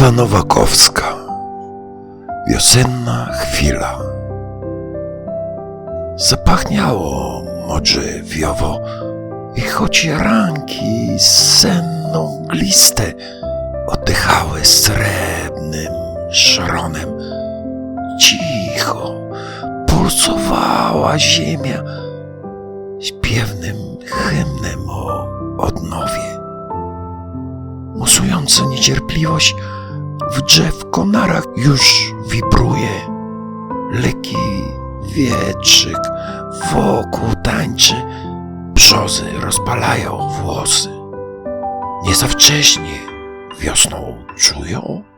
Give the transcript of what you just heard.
Ewa Nowakowska. Wiosenna chwila. Zapachniało modrzewiowo i choć ranki senną gliste oddychały srebrnym szronem, cicho pulsowała ziemia śpiewnym hymnem o odnowie. Musująca niecierpliwość w drzew konarach już wibruje. Leki wietrzyk wokół tańczy, brzozy rozpalają włosy. Nie za wcześnie wiosną czują?